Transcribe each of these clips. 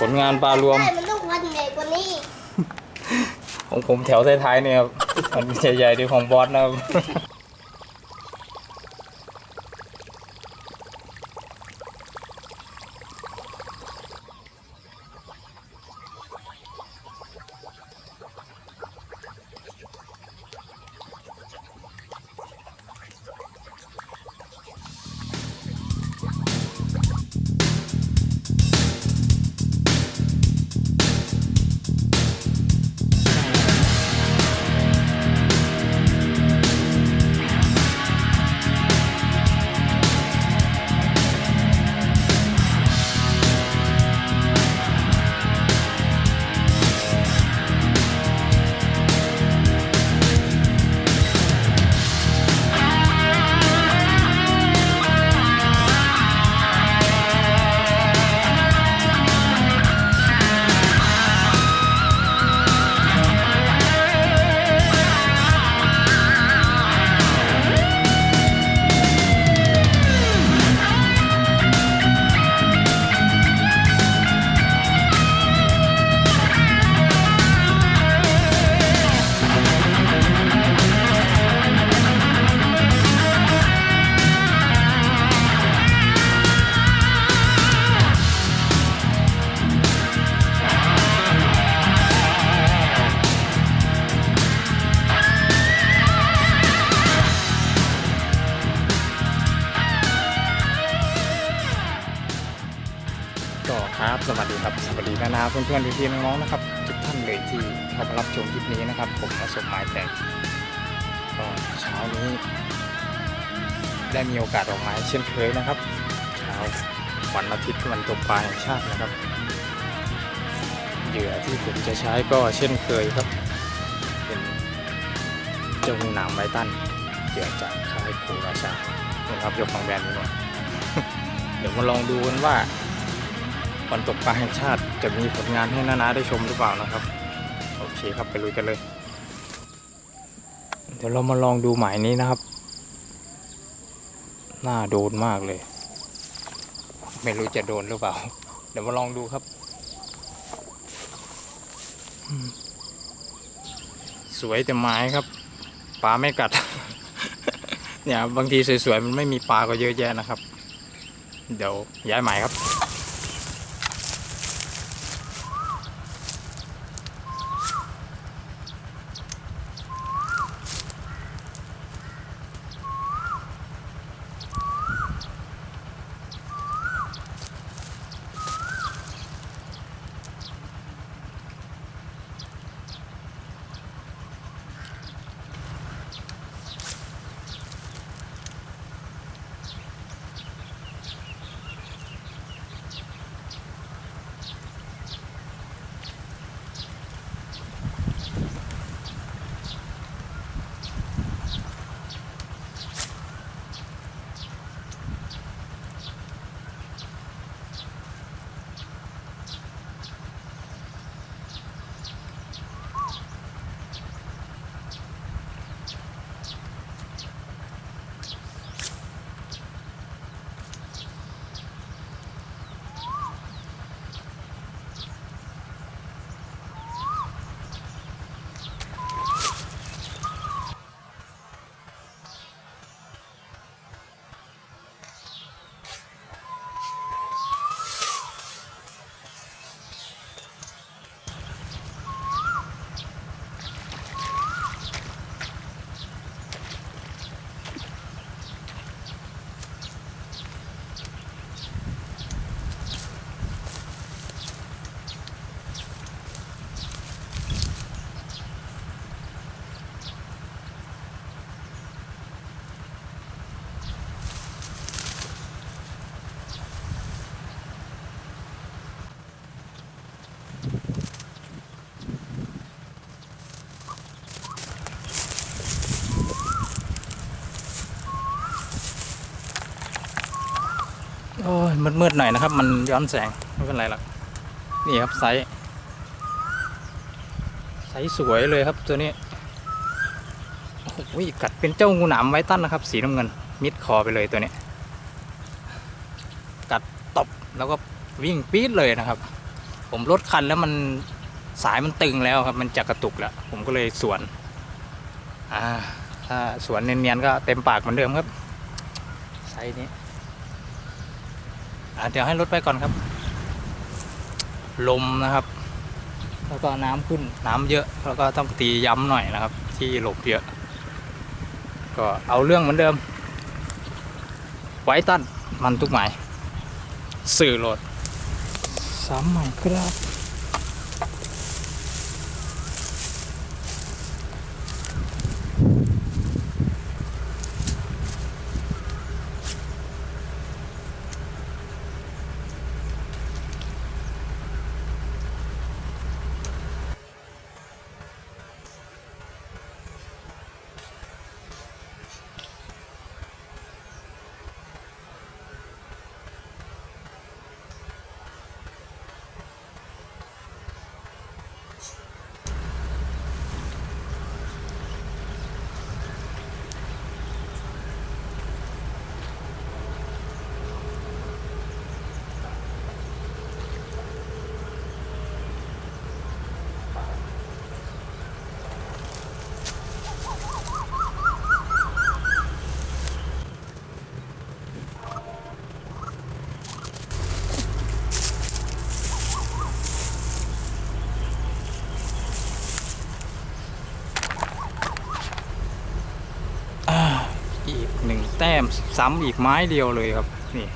ผลงานปลารวม ใช่มันต้องพันใหญ่กว่านี้ของผมแถวท้ายๆเนี่ยครับอันใหญ่ๆดีของบอสนะครับ พี่ๆน้องๆนะครับ ทุกท่านเลยที่เข้ามารับชมคลิปนี้นะครับ ผมประสบหมายแต่งก็เช้านี้ได้มีโอกาสออกมาเช่นเคยนะครับเช้าวันอาทิตย์วันตกปลาแห่งชาตินะครับเหยื่อที่ผมจะใช้ก็เช่นเคยครับ เป็นเจ้างูหนามไวตันเหยื่อจากค่ายภูราชานะครับเจ้าของแบรนด์นี้หน่อยเดี๋ยวมาลองดูกันว่า วันตกปลาแห่งชาติจะมีผลงานให้นานาได้ชมหรือเปล่านะครับ โอเคครับไปลุยกันเลย เดี๋ยวเรามาลองดูหมายนี้นะครับ น่าโดนมากเลย ไม่รู้จะโดนหรือเปล่า เดี๋ยวมาลองดูครับ สวยแต่ไม้ครับปลาไม่กัด เนี่ยบางทีสวยๆมันไม่มีปลาก็เยอะแยะนะครับ เดี๋ยวย้ายหมายครับ มืดๆหน่อยนะครับ มันย้อนแสงไม่เป็นไรหรอกนี่ครับไซส์ไซส์สวยเลยครับตัวนี้โอ้โหกัดเป็นเจ้างูหนามไวตั้นนะครับ สีน้ำเงิน มิดคอไปเลยตัวนี้ กัดตบแล้วก็วิ่งปี๊ดเลยนะครับ ผมลดคันแล้วมันสายมันตึงแล้วครับ มันจะกระตุกแล้ว ผมก็เลยสวนอ่าถ้าสวนเนียนๆก็เต็มปากเหมือนเดิมครับไซส์นี้ เดี๋ยวให้รถไปก่อนครับ ลมนะครับ แล้วก็น้ำขึ้นน้ำเยอะ แล้วก็ต้องตีย้ำหน่อยนะครับ ที่หลบเยอะ ก็เอาเรื่องเหมือนเดิม ไว้ตั้นมันทุกหมาย สื่อโหลดสามใหม่ครับ อ่าอีกหนึ่งแต้มซ้ำอีกไม้เดียวเลยครับนี่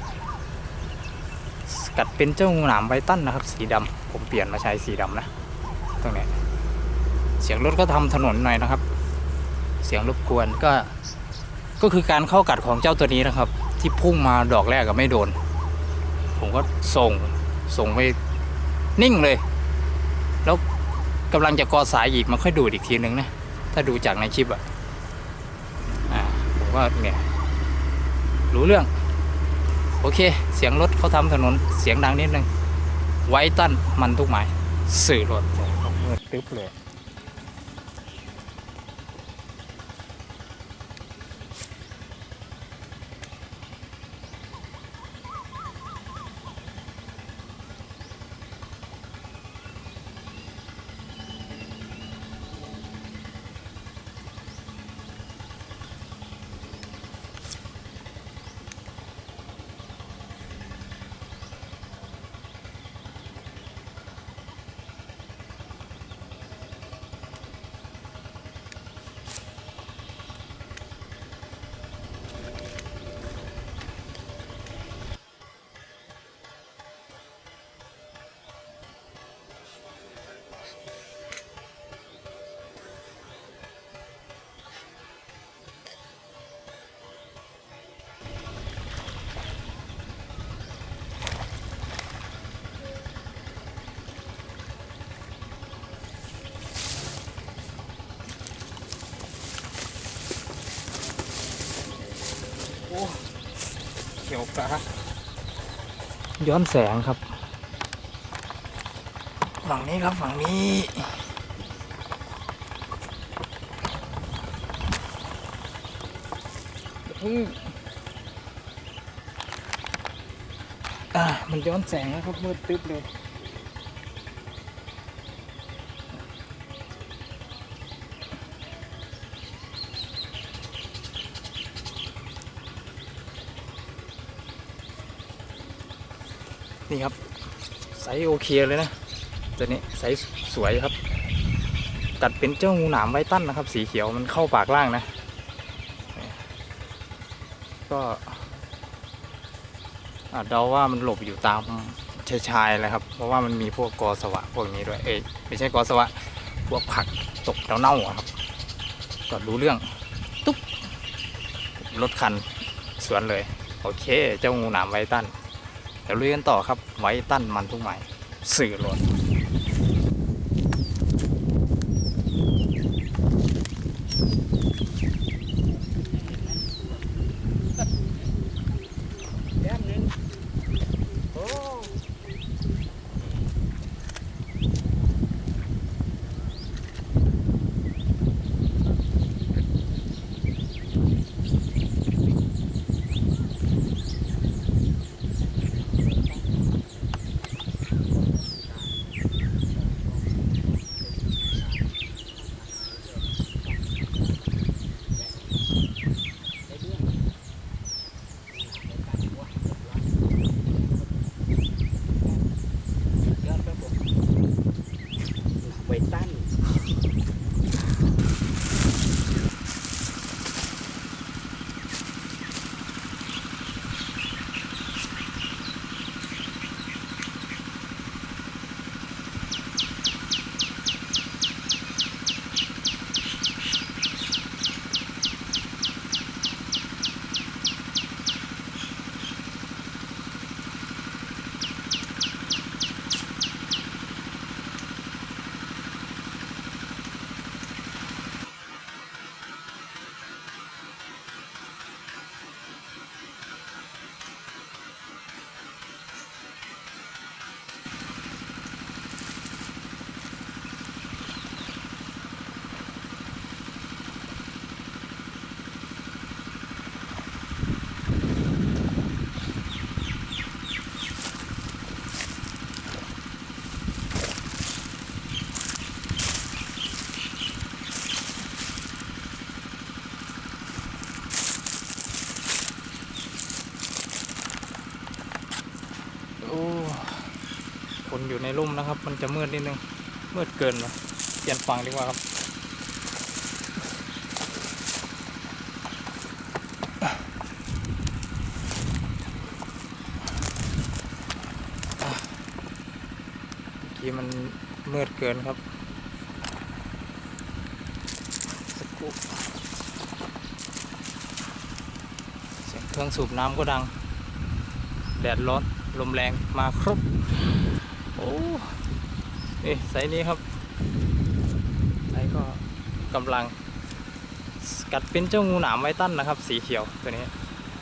กัดเป็นเจ้างูหนามไวตันนะครับ สีดำผมเปลี่ยนมาใช้สีดำนะตรงนี้เสียงรถก็ทำถนนหน่อยนะครับ เสียงรบกวนก็ก็คือการเข้ากัดของเจ้าตัวนี้นะครับ ที่พุ่งมาดอกแรกก็ไม่โดน ผมก็ส่งส่งไปนิ่งเลย แล้วกำลังจะกอสายอีกมันค่อยดูดอีกทีนึงนะ ถ้าดูจากในคลิปอะอ่าผมก็เนี่ย รู้เรื่อง โอเค เสียงรถเขาทำถนนเสียงดังนิดนึงไว้ตั้นมันทุกหมาย สื่อรถมืดตึ๊บเลย ยวกะย้อนแสงครับ ฝั่งนี้ครับฝั่งนี้อืมอ่ามันย้อนแสงนะครับมืดตึ๊บเลย นี่ครับไซส์โอเคเลยนะตัวนี้ไซส์สวยครับ ตัดเป็นเจ้างูหนามไวตันนะครับ สีเขียวมันเข้าปากล่างนะ ก็อาจเดาว่ามันหลบอยู่ตามชายชายๆเลยครับ เพราะว่ามันมีพวกกอสวะพวกนี้ด้วยเอ้ยไม่ใช่กอสวะพวกผักตกเน่าๆครับ ก็รู้เรื่องตุ๊บรถคันสวนเลย โอเค เจ้างูหนามไวตัน เดี๋ยวเรียนต่อครับไว้ตั้นมันทุกใหม่สื่อหลดคน ร่มนะครับ มันจะมืดนิดนึง มืดเกินวะเปลี่ยนฝั่งดีกว่าครับเมื่อกี้มันมืดเกินครับสักครู่เสียงเครื่องสูบน้ำก็ดัง แดดร้อน ลมแรงมาครบ โอ้ นี่ไซส์นี้ครับไซส์ก็กำลัง กัดเป็นเจ้างูหนามไวตั้นนะครับ สีเขียวตัวนี้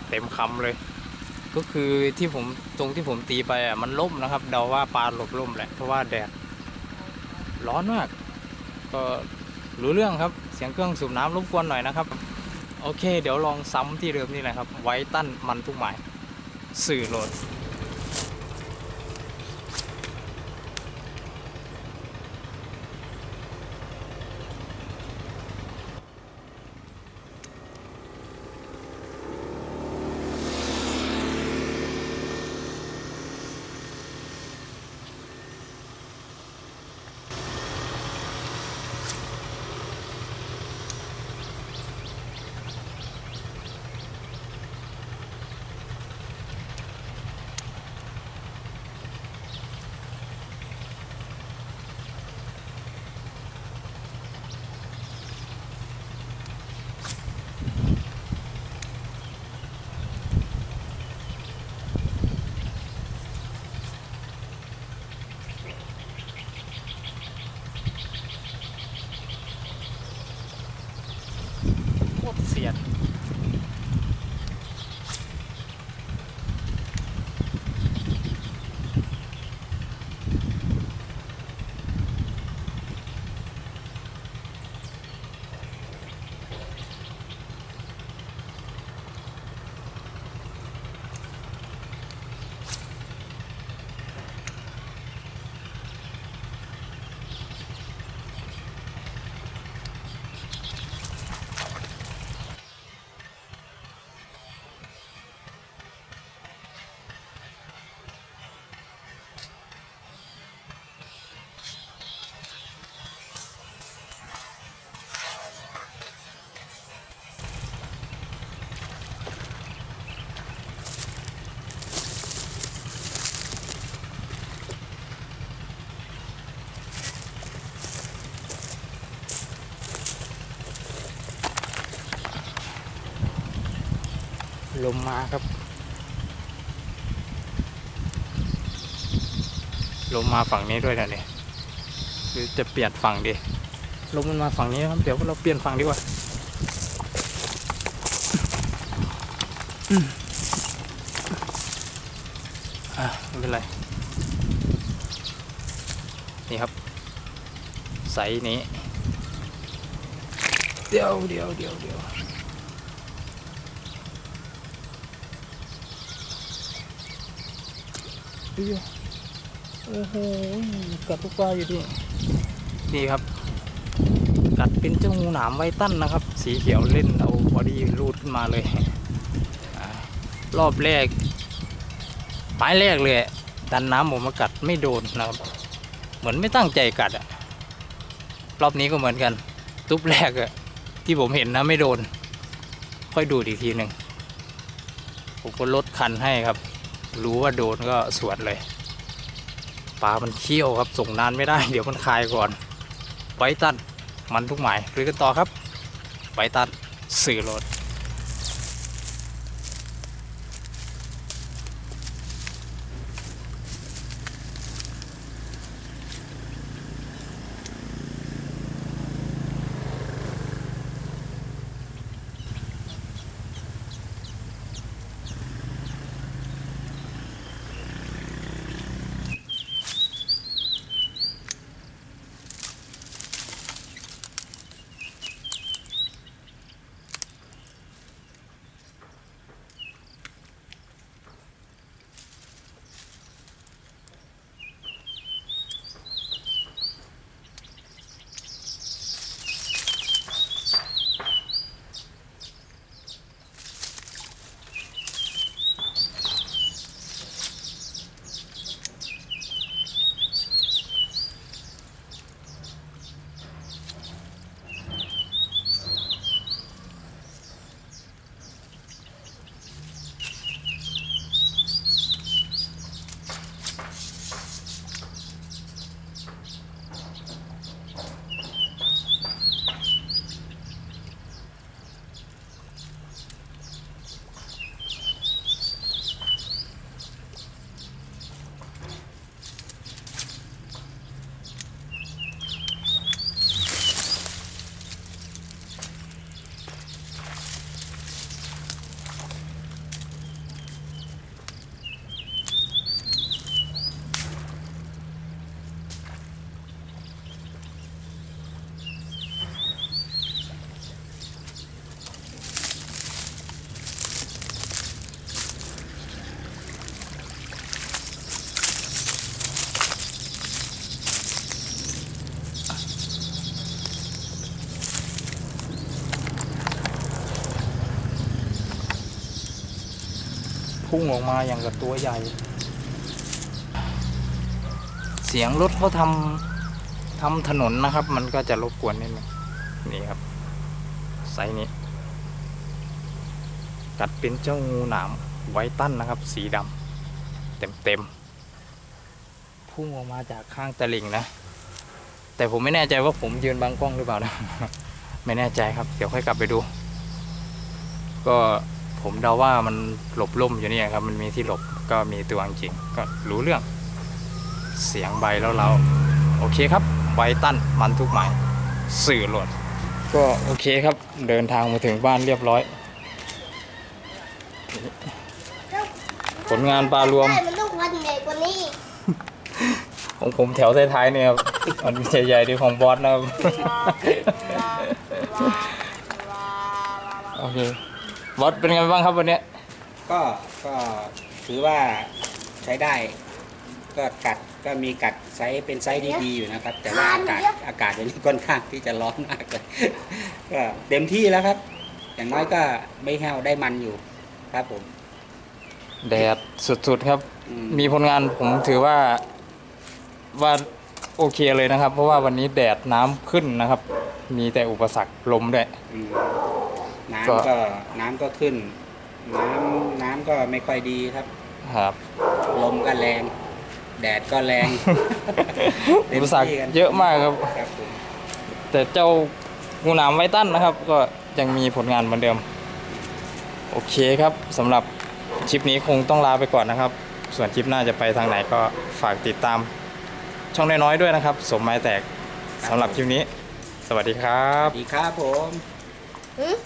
เต็มคำเลย ก็คือที่ผมตรงที่ผมตีไปอะมันล่มนะครับ เดาว่าปลาหลบล่มแหละเพราะว่าแดดร้อนมาก ก็รู้เรื่องครับ เสียงเครื่องสูบน้ำรบกวนหน่อยนะครับ โอเค เดี๋ยวลองซ้ำที่เดิมนี่แหละครับ ไว้ตั้นมันทุกหมายสื่อโหลด มมาครับ ลมมาฝั่งนี้ด้วยนะเนี่ยหรือจะเปลี่ยนฝั่งดีลมมันมาฝั่งนี้ครับ เดี๋ยวเราเปลี่ยนฝั่งดีกว่าอืมอะไม่เป็นไร นี่ครับไซส์นี้ เดี๋ยวเดี๋ยวเดี๋ยวเดี๋ยว ดี๋ยวโอ้โหกัดทุกปลาอยู่ดินี่ครับ กัดเป็นเจ้างูหนามไวตันนะครับ สีเขียวเล่นเอาบอดี้รูดขึ้นมาเลยอรอบแรกปลายแรกเลย ดันน้ำผมมากัดไม่โดนนะครับ เหมือนไม่ตั้งใจกัดอะรอบนี้ก็เหมือนกันทุบแรกอะที่ผมเห็นนะไม่โดน ค่อยดูอีกทีหนึ่งผมก็ลดคันให้ครับ รู้ว่าโดนก็สวนเลยปลามันเคี้ยวครับส่งนานไม่ได้ เดี๋ยวมันคายก่อนไวตันมันทุกหมายหรือกันต่อครับไวตันสื่อรถ พุ่งออกมาอย่างกับตัวใหญ่ เสียงรถเขาทำทำถนนนะครับ มันก็จะรบกวนนิดนึงนี่ครับไซนี้ กัดเป็นเจ้างูหนามไวตั้นนะครับ สีดำเต็มเต็มๆพุ่งออกมาจากข้างตะลิ่งนะ แต่ผมไม่แน่ใจว่าผมยืนบังกล้องหรือเปล่านะ ไม่แน่ใจครับ เดี๋ยวค่อยกลับไปดู ก็ ผมเดาว่ามันหลบล่มอยู่เนี่ยครับ มันมีที่หลบก็มีตัวจริงๆก็รู้เรื่อง เสียงใบแล้วเราโอเคครับไวตันมันทุกหมายสื่อหล่นก็โอเคครับเดินทางมาถึงบ้านเรียบร้อย ผลงานปลารวมใช่มันต้องวันใหญ่กว่านี้ของผมแถวท้ายๆเนี่ยครับมันใหญ่ๆดีของบอสนะครับ โอเค บอสเป็นไงบ้างครับวันเนี้ยก็ก็ถือว่าใช้ได้ ก็กัดก็มีกัดไซส์เป็นไซส์ดีๆอยู่นะครับ แต่ว่าอากาศอากาศวันนี้ค่อนข้างที่จะร้อนมากเลยก็เต็มที่แล้วครับ อย่างน้อยก็ไม่แห้วได้มันอยู่ครับผม แดดสุดๆครับ อืม มีผลงานผมถือว่าว่าโอเคเลยนะครับ เพราะว่าวันนี้แดดน้ำขึ้นนะครับ มีแต่อุปสรรคลมด้วย อืมก็ น้ำก็น้ำก็ขึ้น น้ำน้ำก็ไม่ค่อยดีครับ ครับ ลมก็แรง แดดก็แรงเต็อุมปสรรคที่กันเยอะมากครับ ครับผมแต่เจ้างูหนามไวตันนะครับ ก็ยังมีผลงานเหมือนเดิม โอเคครับสำหรับคลิปนี้คงต้องลาไปก่อนนะครับ ส่วนคลิปหน้าจะไปทางไหนก็ฝากติดตาม ช่องน้อยๆด้วยนะครับ สมไม้แตกสำหรับคลิปนี้ สวัสดีครัสบวัสดีครับผม หืม